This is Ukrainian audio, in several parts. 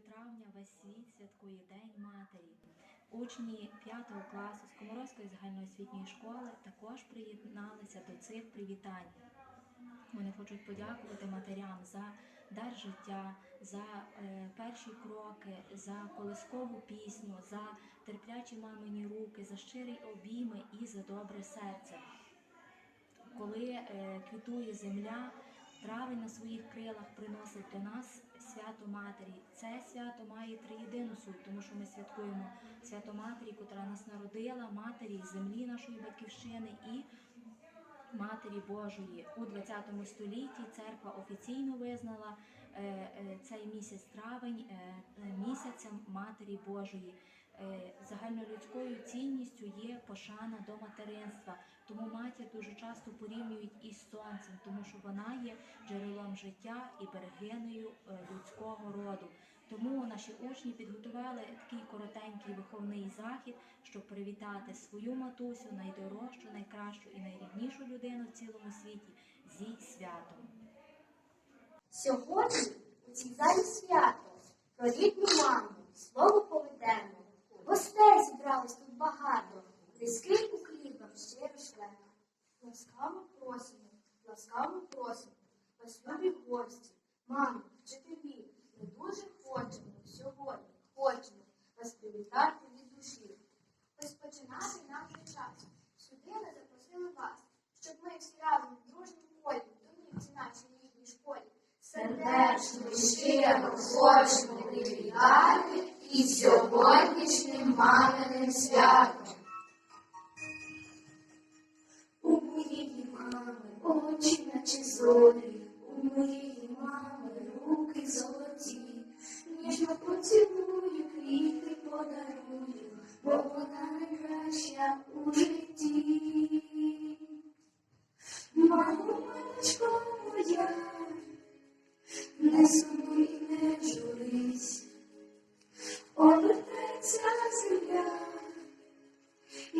травня весь світ святкує День Матері. Учні 5 класу Скоморозької загальноосвітньої школи також приєдналися до цих привітань. Вони хочуть подякувати матерям за дар життя, за е, перші кроки, за колискову пісню, за терплячі мамині руки, за щирі обійми і за добре серце. Коли е, квітує земля, травень на своїх крилах приносить до нас свято Матері. Це свято має триєдину суть, тому що ми святкуємо свято Матері, котра нас народила, матері землі нашої батьківщини і Матері Божої у 20 столітті церква офіційно визнала цей місяць травень е, е, місяцем Матері Божої. Е, Загальнолюдською цінністю є пошана до материнства, тому матір дуже часто порівнюють із сонцем, тому що вона є джерелом життя і берегинею е, людського роду. Тому наші учні підготували такий коротенький виховний захід, щоб привітати свою матусю, найдорожчу, найкращу і найріднішу людину в цілому світі зі святом. Сьогодні у цій залі свято про рідну маму слово поведемо. Гостей зібралось тут багато, низький уклін щиро шлемо. Ласкаво просимо, ласкаво просимо, вас любі гості, мами, вчителі, ми дуже хочемо сьогодні, хочемо вас привітати від душі. Розпочинати нам вже час. Сюди ми запросили вас, щоб ми всі разом в дружній полі, домівці нашій рідній школі, Сердечно, щиро хочемо привітати із сьогоднішнім маминим святом. У моєї мами очі наче зорі, у моєї мами руки золоті, ніжно поцілую, квіти подарую, бо вона найкраща у житті. Мамо, мамочко моя, не сумуй, не журись, обертається земля,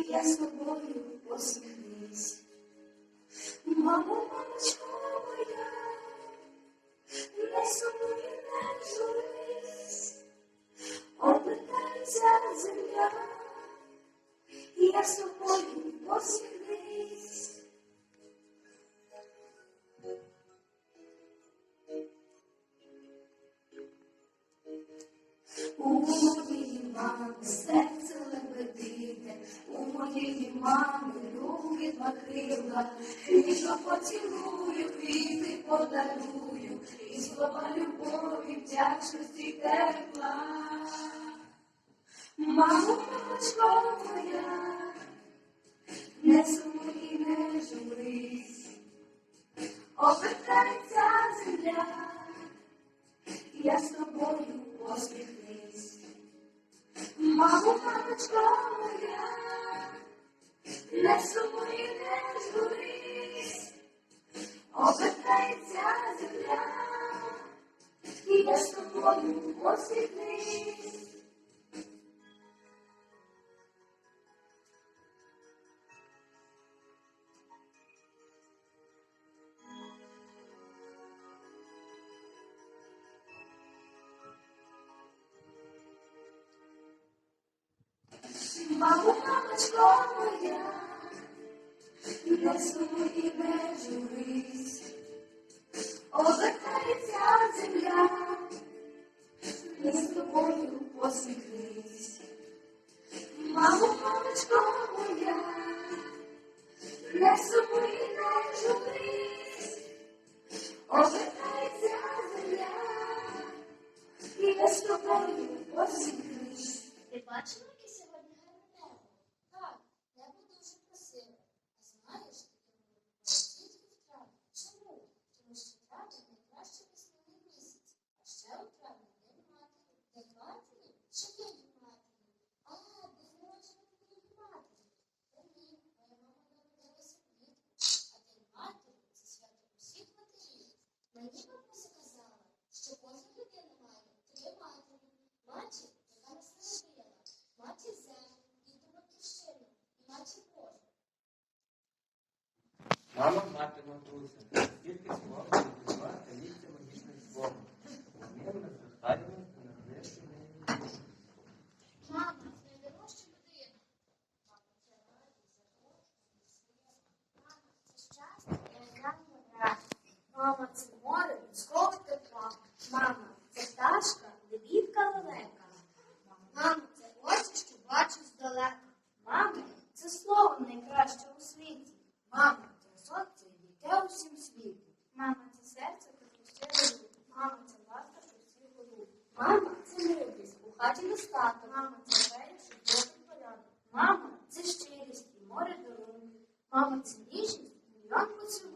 я з тобою посміхнись. Мамо, сумуй і не журись, обертається земля, і з тобою посміхнись. Мамо, мамочко моя, не сумуй не журись, обертається земля, і з тобою посміхнись. Ти бачила, Мені бабуся казала, що кожна людина має три матері. Матір, яка нас народила, матір землю, діти батьківщину і матір Божу. Мама, мати матуся, тільки слово прийшла та місце магічним словом. Вони розростаємо та мені. Мама, знайдемо ще людину. Мама, це радість, заходить, Мама, це Мама, це Мама, це пташка, лебідка лелека. Мама це очі, що бачу здалека. Мамо, це слово найкраще у світі. Мама це сонце і дітей всім світі. Мама це серце, пропустило руки. Мамо, це ласка, що всі голубі. Мама це любість у хаті достаток. Мамо, це фея, що добрий порядок. Мама це щирість і море дороги. Мамо, це ніжність, мільйон поцілунок.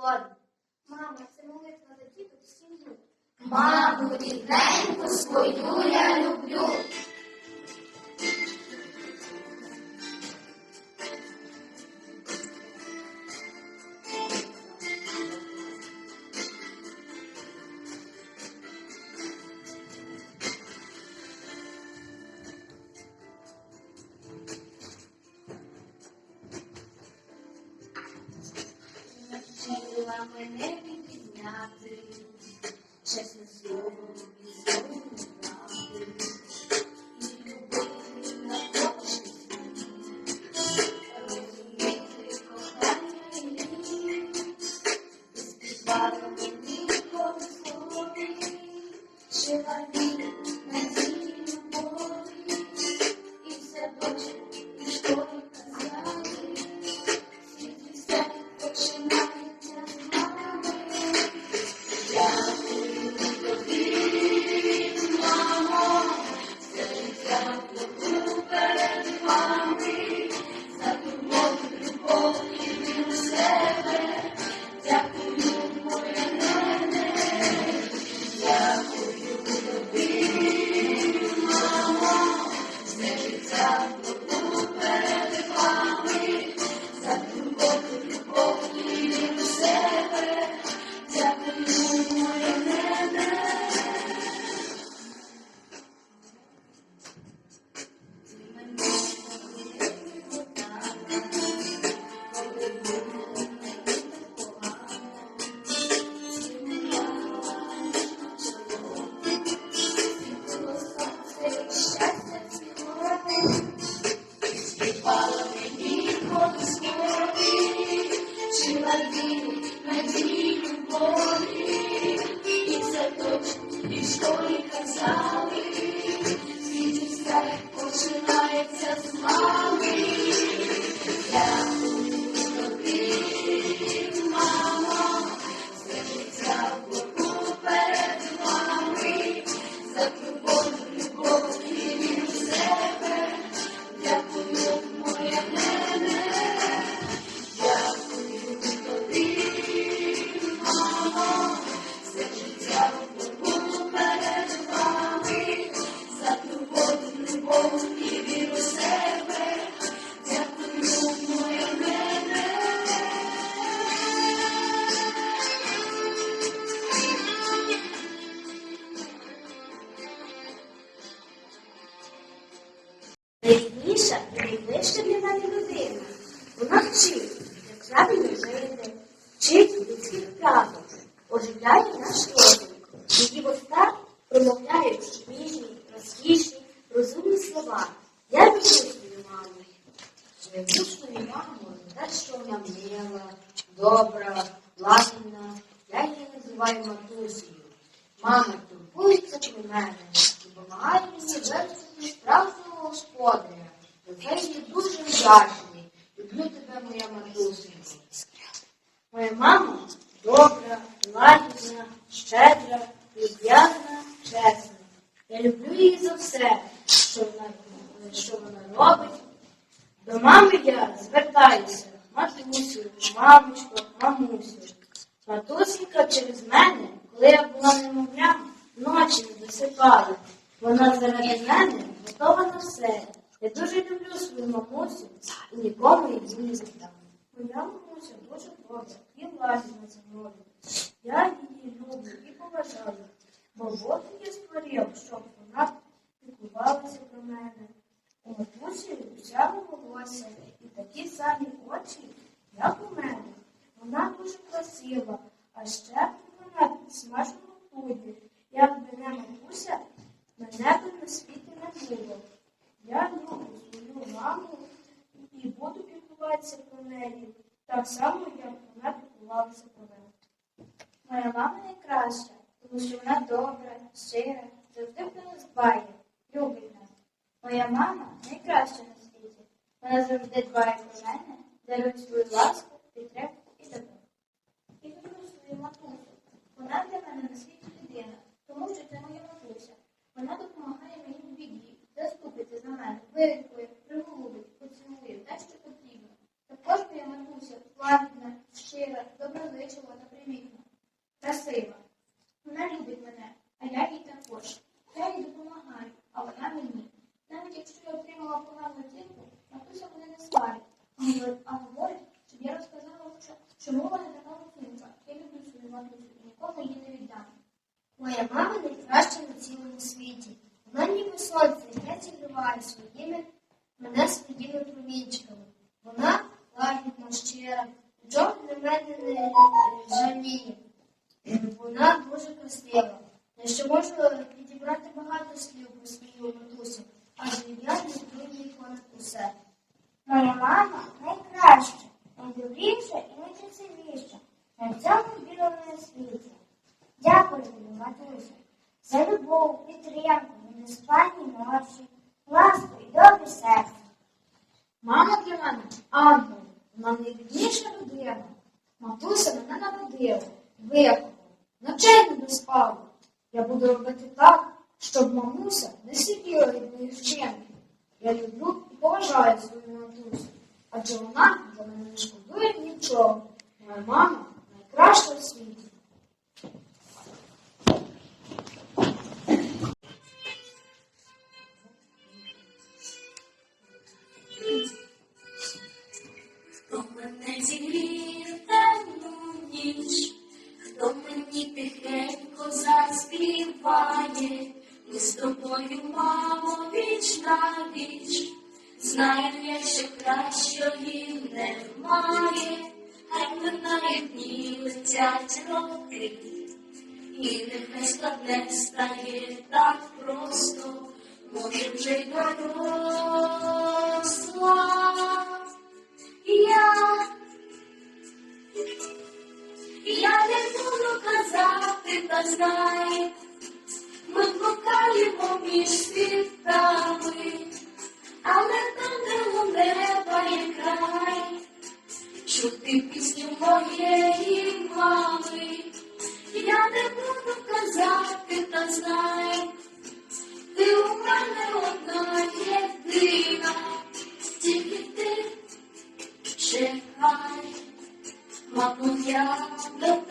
Мама це молитва за діток сім'ю. Маму рідненьку свою я люблю. Навчила мене підняти, чесне слово надії, любові. І це то, і що і казали, і найближча для мене людина. Вона вчить, як правильно жити, вчить людських правил, оживляє наш розум. Її вуста промовляють ніжні, розкішні, розумні слова. Я люблю свою маму. Люблю свою маму за те, що вона мила, добра, лагідна. Я її називаю матусею. Мама турбується про мене і допомагає мені виростити справжнього господаря. За це їй дуже вдячний. Люблю тебе, моя матусенько. Моя мама добра, лагідна, щедра, люб'язна, чесна. Я люблю її за все, що вона, що вона робить. До мами я звертаюся, матусю, мамочко, мамусю. Матусенька через мене, коли я була немовлям, ночі не досипала. Вона заради мене готова на все. Я дуже люблю свою мамусю і нікому її не віддам. Моя мамуся дуже добра і лагідна зі мною. Я її люблю і поважаю, бо Бог її створив, щоб вона піклувалася про мене. У матусі русяве волосся і такі самі очі, як у мене. Вона дуже красива, а ще вона смажена худі. Якби не матуся, мене б на світі не було. Я люблю свою маму і буду піклуватися про неї, так само, як вона піклувалася про мене. Моя мама найкраща, тому що вона добра, щира, завжди про нас дбає, любить нас. Моя мама найкраща на світі. Вона завжди дбає про мене, дарує свою ласку, підтримку і добро. І люблю свою матусю. Вона для мене на світі людина, тому що це моя матуся. Вона допомагає мені в біді, заступиться за мене, вирікує, приголубить, поцілує те, що потрібно. Також моя матуся лагідна, щира, доброзичлива та примітна красива. Вона любить мене, а я їй також. морщі, ласку і серце. Мама для мене ангел, вона найрідніша людина. Матуся мене народила, виховала, ночей не доспала. Я буду робити так, щоб мамуся не сиділа від моїх вчинків. Я люблю і поважаю свою матусю, адже вона для мене не шкодує нічого. Моя мама найкраща в світі. віч, знаю я, що кращої немає, хай минають дні летять роки, і нехай складне стає так просто, може вже й доросла я, я не буду казати, та знає, Ми блукаємо між світами але там, де луневає край, чути пісню моєї мами, я не буду казати, та знай, ти у мене одна єдина, тільки ти чекай, мабуть я до.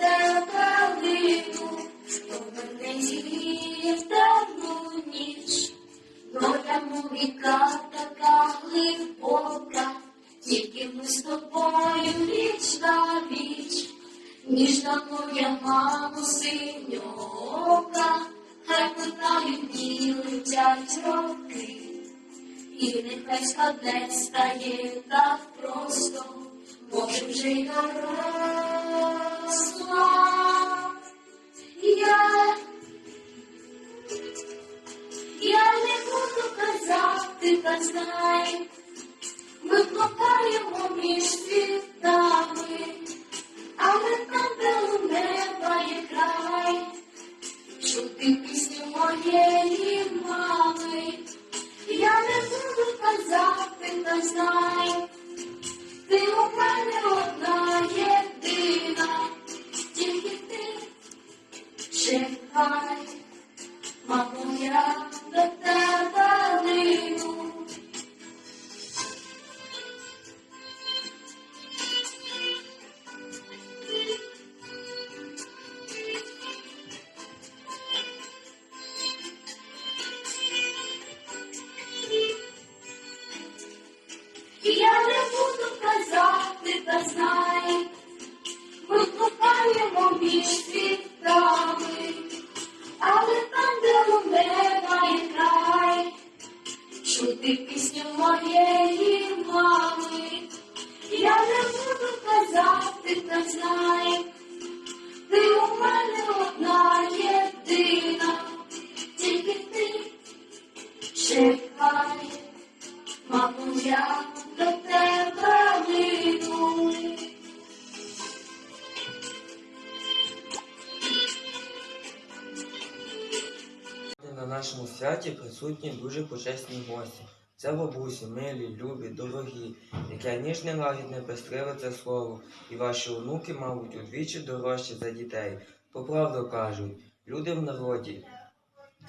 присутні дуже почесні гості. Це бабусі, милі, любі, дорогі, яке ніжне лагідне пестриве це слово, і ваші онуки, мабуть, удвічі дорожчі за дітей. Поправду кажуть, люди в народі.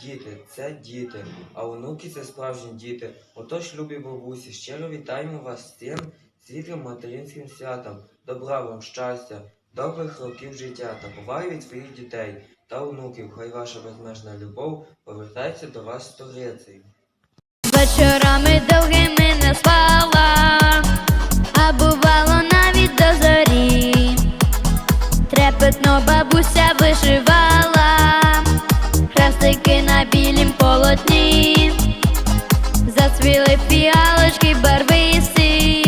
Діти це діти, а онуки це справжні діти. Отож, любі бабусі, щиро вітаємо вас з цим світлим материнським святом, добра вам щастя, добрих років життя та поваги від своїх дітей та онуків. Хай ваша безмежна любов повертається до вас сторицею. Вечорами довгими не спала, а бувало навіть до зорі. Трепетно бабуся вишивала, хрестики на білім полотні, зацвіли фіалочки барвисті,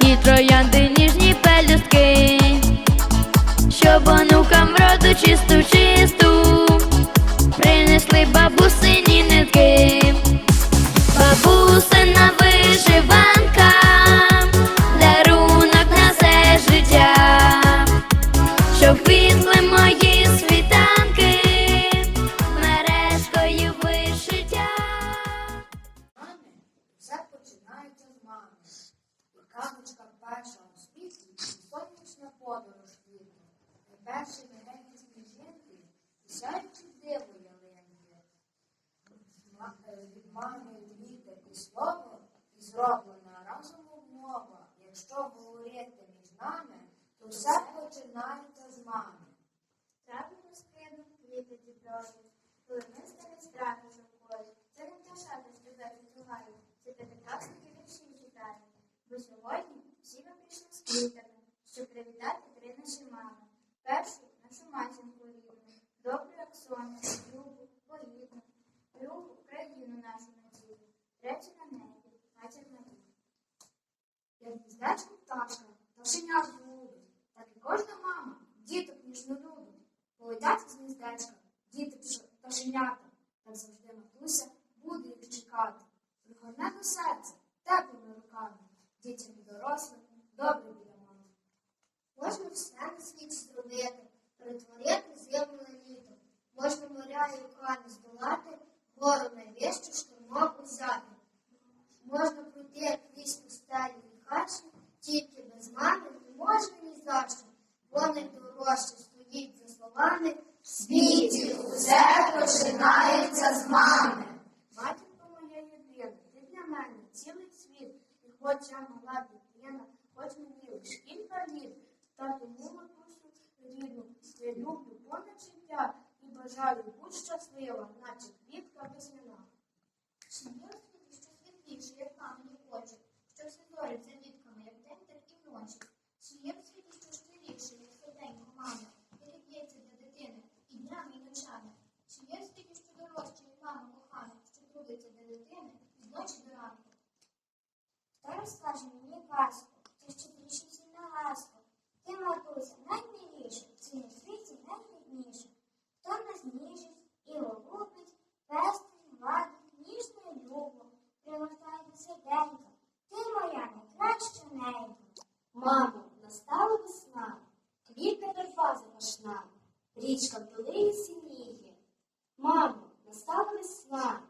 і троянди ніжні пелюстки, щоб онукам роду чисту розкрину, квіти діброві, Полонисти не страхи шовкові. Це не пташата, вечір триває, це п'ятикласники вірші читають. Бо сьогодні всі ми прийшли з квітами, щоб привітати три наші мами. Першу нашу матінку рідну, добру, як сонце, любу, поїдну, другу країну нашу надію, третю на небі, матір Марію. Як гніздечко пташка, пташеня згубить, так і кожна мама діток ніжно любить. Полетять з гніздечка, діти пш- пташенята, так завжди матуся буде їх чекати. Пригорне до серця теплими руками, дітям і дорослим добре біля мами. Можна все на світ зробити, перетворити зиму на літо. Можна моря і океани здолати, гору найвищу штурмом взяти. Можна пройти крізь пустелі і хащі, тільки без мами не можна ні за що. Бо найдорожче стоїть за словами світі усе починається з мами. Матінко моя єдина, ти для мене цілий світ, і хоч я мала дитина, хоч мені лиш кілька літ, та тому матусю рідну, я люблю понад життя і бажаю будь щаслива, наче квітка весняна. Чи є у світі що світліше, як мамині очі, що зорі за дітками, як день, так і вночі? Чи є в світі що щиріше, як серденько мами, яке б'ється для дитини і днями, і ночами? Чи є в світі що дорожче, як мама кохана, що трудиться для дитини від ночі до ранку? Хто розкаже мені казку, ти щедріше всі на ласку? Ти, матуся, наймиліша, в цьому світі найрідніша. Хто нас ніжить і голубить, пестить, гладить, ніжно і любо, пригортає до серденька. Ти моя найкраща ненька. Мамо, настала весна, квітне верба запашна, річка в долині синіє. Мамо, настала весна,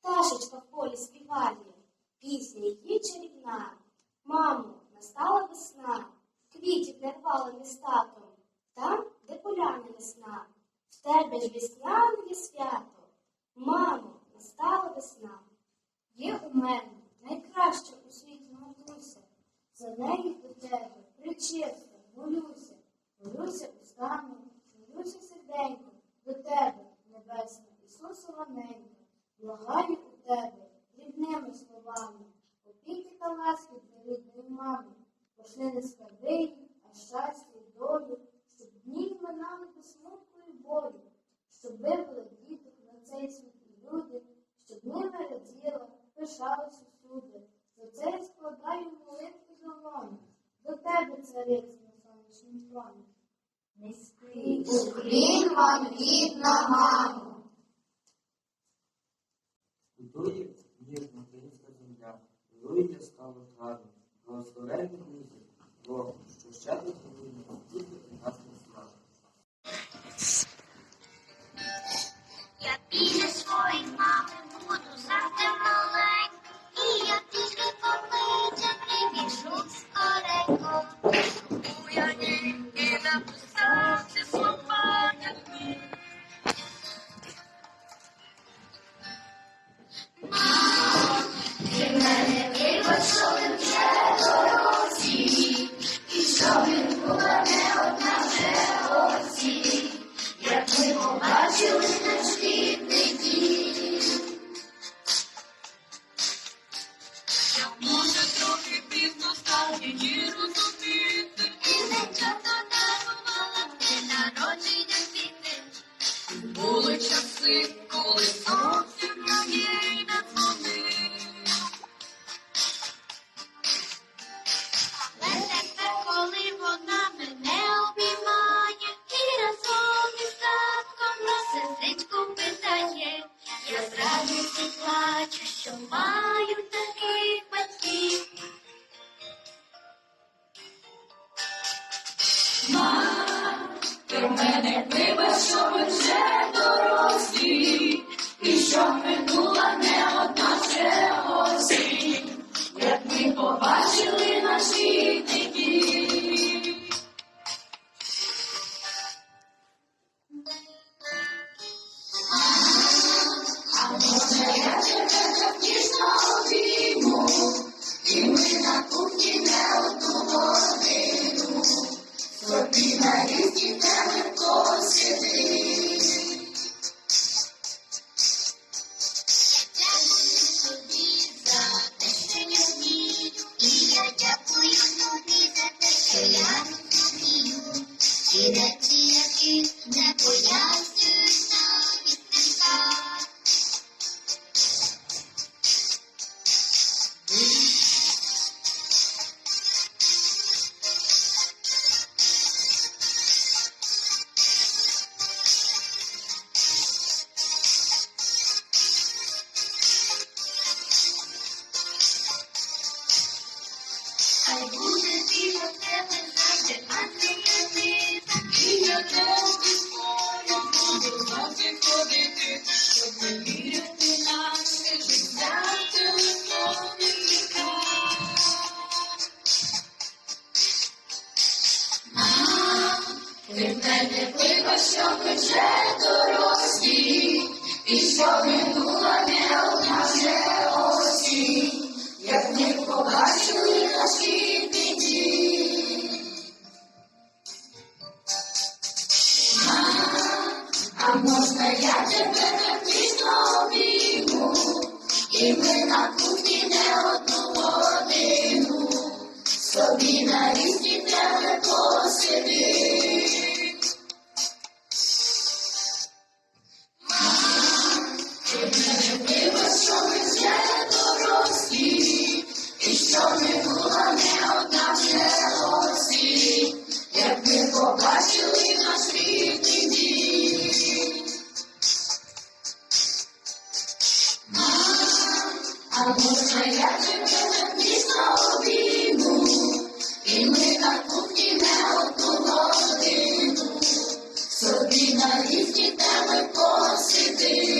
пташечка в полі співає, пісня її чарівна. Мамо, настала весна, квітів не рвала містатом, там, де поляна ясна, в тебе ж весняне свято. Мамо, настала весна. Є у мене найкраща у світі матуся, за неї до тебе причиста, молюся, молюся устами, молюся серденько, до тебе, небесна, Ісуса Маненька, благаю у тебе дрібними словами, опіки та ласки для рідної мами, пошли не скарби, а щастя і долю, щоб дні минали без смутку і болю, щоб вивели діток на цей світ і люди, щоб ними раділа, пишалась усюди. За це я складаю молитву долоні, до тебе, цариці на сонячнім троні. Низький Уклін вам, рідна мамо. Культурі ніжна українська земля, вирують стало трави, благословенний місяць, Бог, що щедро повинні нас не слав. Я біля своїй мами буду завжди маленька, і я тільки помиться прибіжу скоренько. А можна я тебе візьму, і ми на кухні не одну годину, собі на різні тебе посидимо. Різні теми посіди.